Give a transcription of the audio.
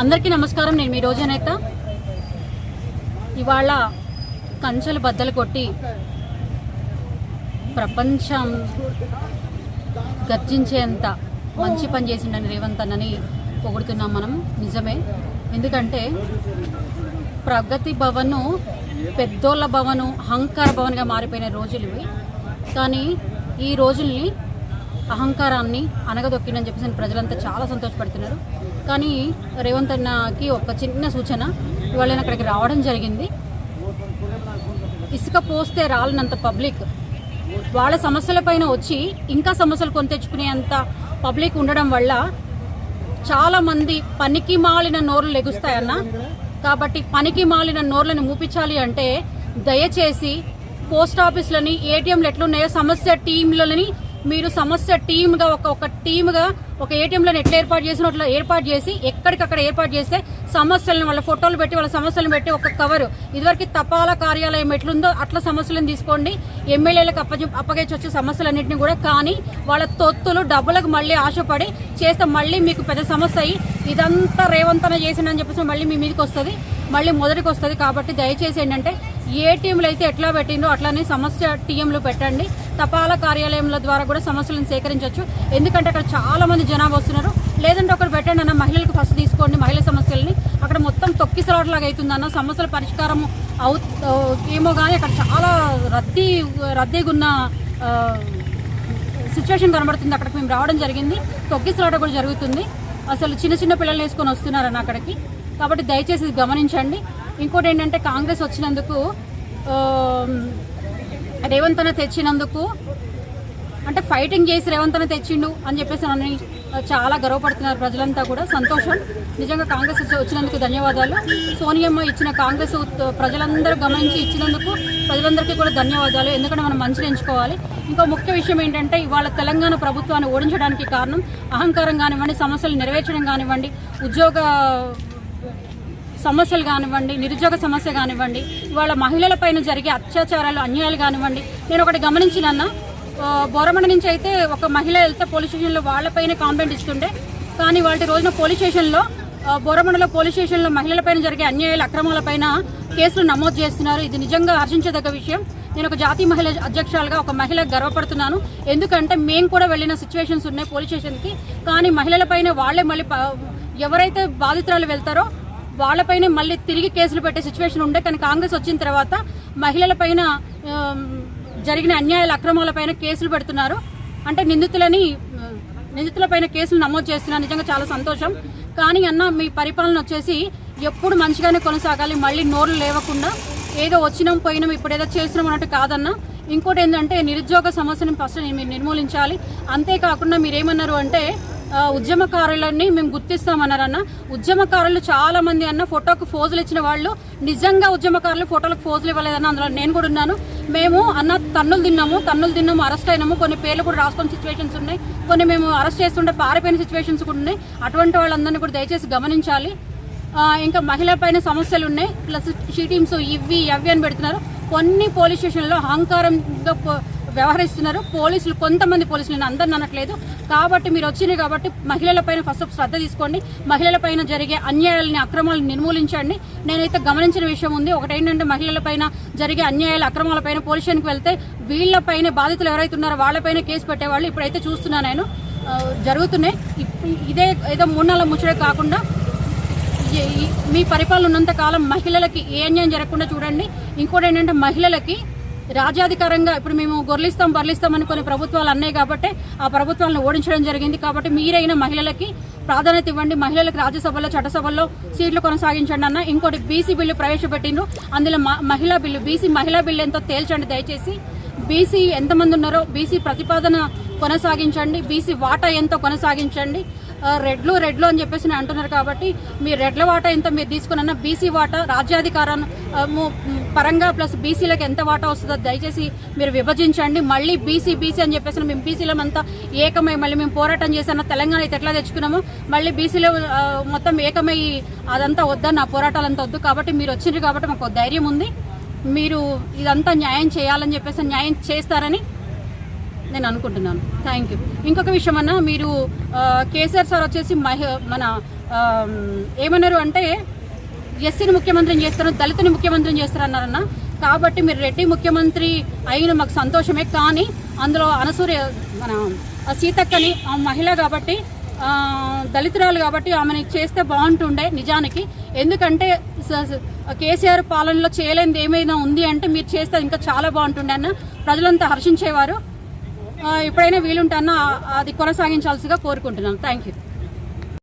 అందరికీ నమస్కారం. నేను మీ రోజనేత ఇవాళ కంచెలు బద్దలు కొట్టి ప్రపంచం గర్జించేంత మంచి పని చేసిండని రేవంత్ అన్నని పొగుడుతున్నాం మనం. నిజమే. ఎందుకంటే ప్రగతి భవను పెద్దోళ్ళ భవను అహంకార భవన్గా మారిపోయిన రోజులు ఇవి. కానీ ఈ రోజుల్ని అహంకారాన్ని అనగదొక్కిండని చెప్పేసి ప్రజలంతా చాలా సంతోషపడుతున్నారు. కానీ రేవంత్ అన్నకి ఒక చిన్న సూచన ఇవాళ నేను అక్కడికి రావడం జరిగింది. ఇసుక పోస్తే రాలనంత పబ్లిక్ వాళ్ళ సమస్యలపైన వచ్చి ఇంకా సమస్యలు కొని తెచ్చుకునేంత పబ్లిక్ ఉండడం వల్ల చాలామంది పనికి మాలిన నోర్లు లెగుస్తాయన్న. కాబట్టి పనికి మాలిన నోర్లను మూపించాలి అంటే దయచేసి పోస్ట్ ఆఫీసులని ఏటీఎంలు ఎట్లున్నాయో సమస్య టీంలని మీరు సమస్య టీమ్గా ఒక ఒక టీమ్గా ఒక ఏటీఎంలను ఎట్లా ఏర్పాటు చేసిన అట్లా ఏర్పాటు చేసి ఎక్కడికక్కడ ఏర్పాటు చేస్తే సమస్యలను వాళ్ళ ఫోటోలు పెట్టి వాళ్ళ సమస్యలను పెట్టి ఒక కవరు. ఇదివరకు తపాలా కార్యాలయం ఎట్లుందో అట్లా సమస్యలను తీసుకోండి. ఎమ్మెల్యేలకు అప్పజ అప్పగించి వచ్చే సమస్యలన్నింటినీ కూడా. కానీ వాళ్ళ తొత్తులు డబ్బులకు మళ్ళీ ఆశపడి చేస్తే మళ్ళీ మీకు పెద్ద సమస్య అయ్యి ఇదంతా రేవంతన చేసిందని చెప్పేసి మళ్ళీ మీ మీదకి వస్తుంది. మళ్ళీ మొదటికి వస్తుంది. కాబట్టి దయచేసి ఏంటంటే ఏ టీంలు అయితే ఎట్లా పెట్టిందో అట్లానే సమస్య టీఎంలు పెట్టండి. తపాలా కార్యాలయంల ద్వారా కూడా సమస్యలను సేకరించవచ్చు ఎందుకంటే అక్కడ చాలా మంది జనాభా వస్తున్నారు. లేదంటే ఒకరు పెట్టండి అన్న మహిళలకు ఫస్ట్ తీసుకోండి మహిళల సమస్యల్ని. అక్కడ మొత్తం తొక్కిసలాట్లాగా అవుతుందన్న సమస్యల పరిష్కారం అవు ఏమో కానీ అక్కడ చాలా రద్దీ రద్దీగా ఉన్న సిచ్యువేషన్ కనబడుతుంది. అక్కడికి మేము రావడం జరిగింది. తొక్కిసలాట కూడా జరుగుతుంది. అసలు చిన్న చిన్న పిల్లల్ని వేసుకొని వస్తున్నారన్న అక్కడికి. కాబట్టి దయచేసి గమనించండి. ఇంకోటి ఏంటంటే కాంగ్రెస్ వచ్చినందుకు రేవంత్ అన్న తెచ్చినందుకు అంటే ఫైటింగ్ చేసి రేవంత్ అన్న తెచ్చిండు అని చెప్పేసి నన్ను చాలా గర్వపడుతున్నారు ప్రజలంతా కూడా. సంతోషం. నిజంగా కాంగ్రెస్ వచ్చినందుకు ధన్యవాదాలు. సోనియమ్మ ఇచ్చిన కాంగ్రెస్ ప్రజలందరూ గమనించి ఇచ్చినందుకు ప్రజలందరికీ కూడా ధన్యవాదాలు. ఎందుకంటే మనం మంచిని ఎంచుకోవాలి. ఇంకో ముఖ్య విషయం ఏంటంటే ఇవాళ తెలంగాణ ప్రభుత్వాన్ని ఓడించడానికి కారణం అహంకారం కానివ్వండి సమస్యలు నెరవేర్చడం కానివ్వండి ఉద్యోగ సమస్యలు కానివ్వండి నిరుద్యోగ సమస్య కానివ్వండి ఇవాళ మహిళల పైన జరిగే అత్యాచారాలు అన్యాయాలు కానివ్వండి నేను ఒకటి గమనించినన్న బోరమండ నుంచి అయితే ఒక మహిళ వెళ్తే పోలీస్ స్టేషన్లో వాళ్ళపైన కాంప్లైంట్ ఇస్తుండే. కానీ వాటి రోజున పోలీస్ స్టేషన్లో ఆ, బోరమండలో పోలీస్ స్టేషన్లో మహిళలపైన జరిగే అన్యాయాలు అక్రమాలపైన కేసులు నమోదు చేస్తున్నారు. ఇది నిజంగా హర్షించదగ్గ విషయం. నేను ఒక జాతీయ మహిళ అధ్యక్షురాలుగా ఒక మహిళ గర్వపడుతున్నాను. ఎందుకంటే మేము కూడా వెళ్ళిన సిచ్యువేషన్స్ ఉన్నాయి పోలీస్ స్టేషన్కి. కానీ మహిళలపైన వాళ్ళే మళ్ళీ ఎవరైతే బాధితురాలు వెళ్తారో వాళ్ళపైనే మళ్ళీ తిరిగి కేసులు పెట్టే సిచ్యువేషన్ ఉండే. కానీ కాంగ్రెస్ వచ్చిన తర్వాత మహిళలపైన జరిగిన అన్యాయాల అక్రమాలపైన కేసులు పెడుతున్నారు. అంటే నిందితులని నిందితులపైన కేసులు నమోదు చేస్తున్నారు. నిజంగా చాలా సంతోషం. కానీ అన్న మీ పరిపాలన వచ్చేసి ఎప్పుడు మంచిగానే కొనసాగాలి. మళ్ళీ నోర్లు లేవకుండా ఏదో వచ్చినాం పోయినాం ఇప్పుడు ఏదో చేసినాం అన్నట్టు కాదన్న. ఇంకోటి ఏంటంటే నిరుద్యోగ సమస్యను ఫస్ట్ మీరు నిర్మూలించాలి. అంతేకాకుండా మీరేమన్నారు అంటే ఉద్యమకారులని మేము గుర్తిస్తామన్నారన్న. ఉద్యమకారులు చాలా మంది అన్న ఫోటోకు ఫోజులు ఇచ్చిన వాళ్ళు నిజంగా ఉద్యమకారులు ఫోటోలకు ఫోజులు ఇవ్వలేదన్న అందులో నేను కూడా ఉన్నాను. మేము అన్న తన్నులు తిన్నాము తన్నులు తిన్నాము అరెస్ట్ అయినాము. కొన్ని పేర్లు కూడా రాసుకున్న సిచ్యువేషన్స్ ఉన్నాయి. కొన్ని మేము అరెస్ట్ చేస్తుంటే పారిపోయిన సిచ్యువేషన్స్ కూడా ఉన్నాయి. అటువంటి వాళ్ళందరినీ కూడా దయచేసి గమనించాలి. ఇంకా మహిళల పైన సమస్యలు ఉన్నాయి. ప్లస్ షీ టీమ్స్ ఇవి అవి అని పెడుతున్నారు. కొన్ని పోలీస్ స్టేషన్లో అహంకారంగా వ్యవహరిస్తున్నారు. పోలీసులు కొంతమంది పోలీసులు నేను అందరిని అనట్లేదు. కాబట్టి మీరు వచ్చింది కాబట్టి మహిళలపైన ఫస్ట్ శ్రద్ధ తీసుకోండి. మహిళలపైన జరిగే అన్యాయాలని అక్రమాలను నిర్మూలించండి. నేనైతే గమనించిన విషయం ఉంది. ఒకటి ఏంటంటే మహిళలపైన జరిగే అన్యాయాల అక్రమాలపైన పోలీస్ స్టేషన్కి వెళ్తే వీళ్ళపైన బాధితులు ఎవరైతే ఉన్నారో వాళ్ళపైన కేసు పెట్టేవాళ్ళు ఇప్పుడైతే చూస్తున్నాను నేను. జరుగుతున్నాయి. ఇదే ఏదో మూడు నెలల ముచ్చడే కాకుండా మీ పరిపాలన ఉన్నంత కాలం మహిళలకి ఏ అన్యాయం జరగకుండా చూడండి. ఇంకోటి ఏంటంటే మహిళలకి రాజ్యాధికారంగా ఇప్పుడు మేము గొర్లిస్తాం బర్లిస్తామని కొన్ని ప్రభుత్వాలు అన్నాయి కాబట్టి ఆ ప్రభుత్వాలను ఓడించడం జరిగింది. కాబట్టి మీరైన మహిళలకి ప్రాధాన్యత ఇవ్వండి. మహిళలకు రాజ్యసభలో చట్టసభల్లో సీట్లు కొనసాగించండి అన్న. ఇంకోటి బీసీ బిల్లు ప్రవేశపెట్టిండ్రు. అందులో మ- మహిళా బిల్లు బీసీ మహిళా బిల్లు ఎంతో తేల్చండి దయచేసి. బీసీ ఎంతమంది ఉన్నారో బీసీ ప్రతిపాదన కొనసాగించండి. బీసీ వాటా ఎంతో కొనసాగించండి. రెడ్లు రెడ్లు అని చెప్పేసి నేను అంటున్నారు కాబట్టి మీ రెడ్ల వాటా ఎంత మీరు తీసుకున్న బీసీ వాటా రాజ్యాధికారం ము- పరంగా ప్లస్ బీసీలకు ఎంత వాటా వస్తుందో దయచేసి మీరు విభజించండి. మళ్ళీ బీసీ బీసీ అని చెప్పేసి మేము బీసీలో అంతా ఏకమై మళ్ళీ మేము పోరాటం చేసిన తెలంగాణ అయితే ఎట్లా తెచ్చుకున్నామో మళ్ళీ బీసీలో మొత్తం ఏకమై అదంతా వద్దని నా పోరాటాలంతా వద్దు కాబట్టి మీరు వచ్చిండ్రు కాబట్టి మాకు ఒక ధైర్యం ఉంది. మీరు ఇదంతా న్యాయం చేయాలని చెప్పేసి న్యాయం చేస్తారని నేను అనుకుంటున్నాను. థ్యాంక్ యూ ఇంకొక విషయం అన్న మీరు కేసీఆర్ సార్ వచ్చేసి మహ మన ఏమన్నారు అంటే ఎస్సీని ముఖ్యమంత్రిని చేస్తారు దళితుని ముఖ్యమంత్రిని చేస్తారు అన్నారన్న కాబట్టి మీరు రెడ్డి ముఖ్యమంత్రి అయిన మాకు సంతోషమే. కానీ అందులో అనసూర్య మన సీతక్కని ఆ మహిళ కాబట్టి దళితురాలు కాబట్టి ఆమెని చేస్తే బాగుంటుండే నిజానికి. ఎందుకంటే స- కేసీఆర్ పాలనలో చేయలేనిది ఏమైనా ఉంది అంటే మీరు చేస్తే ఇంకా చాలా బాగుంటుండే అన్న. ప్రజలంతా హర్షించేవారు. ఎప్పుడైనా వీలుంటే అది కొనసాగించాల్సిగా కోరుకుంటున్నాను. Thank you